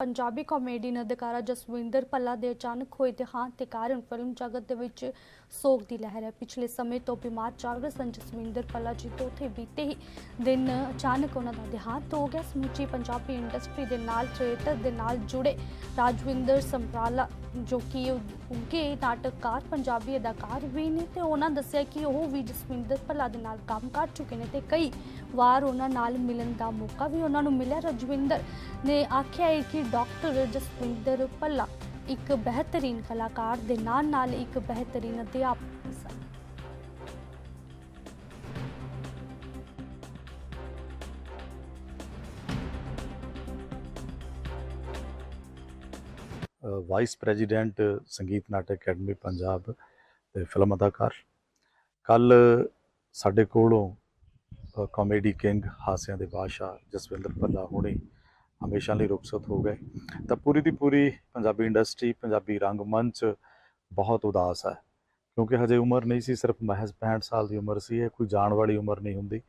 Punjabi comedian ਅਦਾਕਾਰਾ ਜਸਵਿੰਦਰ ਭੱਲਾ ਦੇ ਅਚਾਨਕ ਹੋਏ ਦੇਹਾਂਤ ਦੇ ਕਾਰਨ ਫਿਲਮ ਜਗਤ ਦੇ ਵਿੱਚ ਸੋਗ ਦੀ ਲਹਿਰ ਹੈ। ਪਿਛਲੇ ਸਮੇਂ ਤੋਂ ਬਿਮਾਰ ਚੱਲ ਰਹੇ ਸਨ ਜਸਵਿੰਦਰ ਭੱਲਾ ਜੀ ਤੋਂ ਉੱਥੇ ਬੀਤੇ ਹੀ ਦਿਨ ਅਚਾਨਕ ਉਹਨਾਂ ਦਾ ਦੇਹਾਂਤ ਹੋ ਗਿਆ। ਸਮੁੱਚੀ ਪੰਜਾਬੀ ਇੰਡਸਟਰੀ ਦੇ ਨਾਲ ਥੀਏਟਰ ਦੇ ਨਾਲ ਜੁੜੇ ਰਾਜਵਿੰਦਰ ਸੰਪਰਾਲਾ ਜੋ ਕਿ ਉੱਗੇ ਨਾਟਕਕਾਰ, ਪੰਜਾਬੀ ਅਦਾਕਾਰ ਵੀ ਨੇ ਤੇ ਉਹਨਾਂ ਦੱਸਿਆ ਕਿ ਉਹ ਵੀ ਜਸਵਿੰਦਰ ਭੱਲਾ ਦੇ ਨਾਲ ਕੰਮ ਕਰ ਚੁੱਕੇ ਨੇ ਤੇ ਕਈ ਵਾਰ ਉਹਨਾਂ ਨਾਲ ਮਿਲਣ ਦਾ ਮੌਕਾ ਵੀ ਉਹਨਾਂ ਨੂੰ ਮਿਲਿਆ। ਰਜਵਿੰਦਰ ਨੇ ਆਖਿਆ ਹੈ ਕਿ ਡਾਕਟਰ ਜਸਵਿੰਦਰ ਭੱਲਾ ਇੱਕ ਬਿਹਤਰੀਨ ਕਲਾਕਾਰ ਦੇ ਨਾਲ ਨਾਲ ਇੱਕ ਬਿਹਤਰੀਨ ਅਧਿਆਪਕ ਸਨ। ਵਾਈਸ ਪ੍ਰੈਜ਼ੀਡੈਂਟ ਸੰਗੀਤ ਨਾਟਕ ਅਕੈਡਮੀ ਪੰਜਾਬ ਤੇ ਫਿਲਮ ਅਦਾਕਾਰ। ਕੱਲ ਸਾਡੇ ਕੋਲੋਂ ਅ, ਕਾਮੇਡੀ ਕਿੰਗ ਹਾਸਿਆਂ ਦੇ ਬਾਦਸ਼ਾਹ ਜਸਵਿੰਦਰ ਭੱਲਾ ਹੋਣੀ ਹਮੇਸ਼ਾ ਲਈ ਰੁਖਸਤ ਹੋ ਗਏ। ਤਾਂ ਪੂਰੀ ਦੀ ਪੂਰੀ ਪੰਜਾਬੀ ਇੰਡਸਟਰੀ ਪੰਜਾਬੀ ਰੰਗਮੰਚ ਬਹੁਤ ਉਦਾਸ ਹੈ। ਕਿਉਂਕਿ ਹਜੇ ਉਮਰ ਨਹੀਂ ਸੀ ਸਿਰਫ ਮਹਿਜ਼ 65 ਸਾਲ ਦੀ ਉਮਰ ਸੀ ਇਹ ਕੋਈ ਜਾਣ ਵਾਲੀ ਉਮਰ ਨਹੀਂ ਹੁੰਦੀ।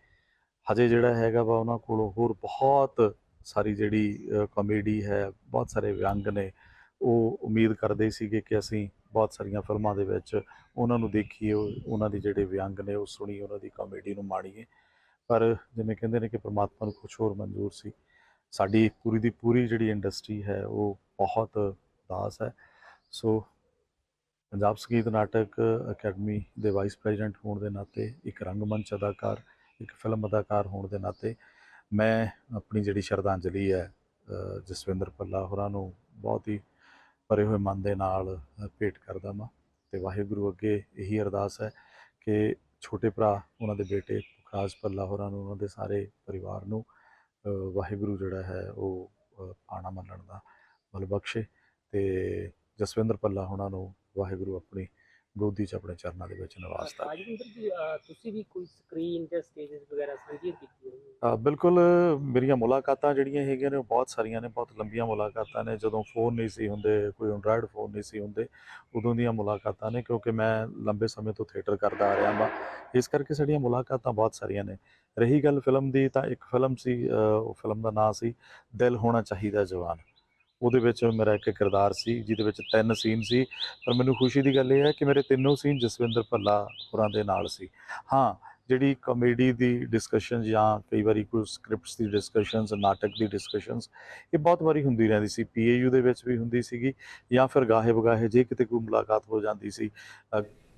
ਹਜੇ ਜਿਹੜਾ ਹੈਗਾ ਵਾ ਉਹਨਾਂ ਕੋਲੋਂ ਹੋਰ ਬਹੁਤ ਸਾਰੀ ਜਿਹੜੀ ਕਾਮੇਡੀ ਹੈ ਬਹੁਤ ਸਾਰੇ ਵਿਅੰਗ ਨੇ ਉਹ ਉਮੀਦ ਕਰਦੇ ਸੀਗੇ ਕਿ ਅਸੀਂ ਬਹੁਤ ਸਾਰੀਆਂ ਫਿਲਮਾਂ ਦੇ ਵਿੱਚ ਉਹਨਾਂ ਨੂੰ ਦੇਖੀਏ, ਉਹਨਾਂ ਦੇ ਜਿਹੜੇ ਵਿਅੰਗ ਨੇ ਉਹ ਸੁਣੀ ਉਹਨਾਂ ਦੀ ਕਾਮੇਡੀ ਨੂੰ ਮਾਣੀਏ। ਪਰ ਜਿਵੇਂ ਕਹਿੰਦੇ ਨੇ ਕਿ ਪ੍ਰਮਾਤਮਾ ਨੂੰ ਕੁਝ ਹੋਰ ਮਨਜ਼ੂਰ ਸੀ। ਸਾਡੀ ਪੂਰੀ ਦੀ ਪੂਰੀ ਜਿਹੜੀ ਇੰਡਸਟਰੀ ਹੈ, ਉਹ ਬਹੁਤ ਉਦਾਸ ਹੈ। ਸੋ ਪੰਜਾਬ ਸੰਗੀਤ ਨਾਟਕ ਅਕੈਡਮੀ ਦੇ ਵਾਈਸ ਪ੍ਰੈਜ਼ੀਡੈਂਟ ਹੋਣ ਦੇ ਨਾਤੇ, ਇੱਕ ਰੰਗਮੰਚ ਅਦਾਕਾਰ, ਇੱਕ ਫਿਲਮ ਅਦਾਕਾਰ ਹੋਣ ਦੇ ਨਾਤੇ, ਮੈਂ ਆਪਣੀ ਜਿਹੜੀ ਸ਼ਰਧਾਂਜਲੀ ਹੈ ਜਸਵਿੰਦਰ ਭੱਲਾ ਹੋਰਾਂ ਨੂੰ ਬਹੁਤ ਹੀ ਭਰੇ ਹੋਏ ਮਨ ਦੇ ਨਾਲ ਭੇਟ ਕਰਦਾ ਹਾਂ ਤੇ ਵਾਹਿਗੁਰੂ ਅੱਗੇ ਇਹੀ ਅਰਦਾਸ ਹੈ ਕਿ ਛੋਟੇ ਭਰਾ ਉਹਨਾਂ ਦੇ ਬੇਟੇ ਪੁਖਰਾਜ ਭੱਲਾ ਹੋਰਾਂ ਨੂੰ ਉਹਨਾਂ ਦੇ ਸਾਰੇ ਪਰਿਵਾਰ ਨੂੰ ਵਾਹਿਗੁਰੂ ਜਿਹੜਾ ਹੈ ਉਹ ਅ, ਪਾਣਾ ਮੰਨਣ ਦਾ ਬਲ ਬਖਸ਼ੇ ਤੇ ਜਸਵਿੰਦਰ ਭੱਲਾ ਹੋਣਾ ਨੂੰ ਵਾਹਿਗੁਰੂ ਆਪਣੀ ਗੋਦੀ 'ਚ ਆਪਣੇ ਚਰਨਾਂ ਦੇ ਵਿੱਚ ਨਿਵਾਸਤਾ ਰਾਜਵਿੰਦਰ ਜੀ ਤੁਸੀਂ ਵੀ ਕੋਈ ਸਕਰੀਨ ਜਾਂ ਸਟੇजेस ਵਗੈਰਾ ਸਾਂਝੀਆਂ ਕੀਤੀਆਂ ਬਿਲਕੁਲ ਮੇਰੀਆਂ ਮੁਲਾਕਾਤਾਂ ਜਿਹੜੀਆਂ ਹੈਗੀਆਂ ਨੇ ਉਹ ਬਹੁਤ ਸਾਰੀਆਂ ਨੇ ਬਹੁਤ ਲੰਬੀਆਂ ਮੁਲਾਕਾਤਾਂ ਨੇ। ਜਦੋਂ ਫੋਨ ਨਹੀਂ ਸੀ ਹੁੰਦੇ ਕੋਈ ਐਂਡਰਾਇਡ ਫੋਨ ਨਹੀਂ ਸੀ ਹੁੰਦੇ ਉਦੋਂ ਦੀਆਂ ਮੁਲਾਕਾਤਾਂ ਨੇ ਕਿਉਂਕਿ ਮੈਂ ਲੰਬੇ ਸਮੇਂ ਤੋਂ ਥੀਏਟਰ ਕਰਦਾ ਆ ਰਿਹਾ ਹਾਂ ਇਸ ਕਰਕੇ ਸਾਡੀਆਂ ਮੁਲਾਕਾਤਾਂ ਬਹੁਤ ਸਾਰੀਆਂ ਨੇ। ਰਹੀ ਗੱਲ ਫਿਲਮ ਦੀ ਤਾਂ ਇੱਕ ਫਿਲਮ ਸੀ ਉਹ ਫਿਲਮ ਦਾ ਨਾਂ ਸੀ ਦਿਲ ਹੋਣਾ ਚਾਹੀਦਾ ਜਵਾਨ। ਉਹਦੇ ਵਿੱਚ ਮੇਰਾ ਇੱਕ ਕਿਰਦਾਰ ਸੀ, ਜਿਹਦੇ ਵਿੱਚ ਤਿੰਨ ਸੀਨ ਸੀ। ਪਰ ਮੈਨੂੰ ਖੁਸ਼ੀ ਦੀ ਗੱਲ ਇਹ ਹੈ ਕਿ ਮੇਰੇ ਤਿੰਨੋਂ ਸੀਨ ਜਸਵਿੰਦਰ ਭੱਲਾ ਹੋਰਾਂ ਦੇ ਨਾਲ ਸੀ। ਹਾਂ, ਜਿਹੜੀ ਕਮੇਡੀ ਦੀ ਡਿਸਕਸ਼ਨ ਜਾਂ ਕਈ ਵਾਰੀ ਕੋਈ ਸਕ੍ਰਿਪਟਸ ਦੀ ਡਿਸਕਸ਼ਨਸ ਨਾਟਕ ਦੀ ਡਿਸਕਸ਼ਨਸ ਇਹ ਬਹੁਤ ਵਾਰੀ ਹੁੰਦੀ ਰਹਿੰਦੀ ਸੀ। ਪੀਏਯੂ ਦੇ ਵਿੱਚ ਵੀ ਹੁੰਦੀ ਸੀਗੀ ਜਾਂ ਫਿਰ ਗਾਹੇ ਬਗਾਹੇ ਜੇ ਕਿਤੇ ਕੋਈ ਮੁਲਾਕਾਤ ਹੋ ਜਾਂਦੀ ਸੀ।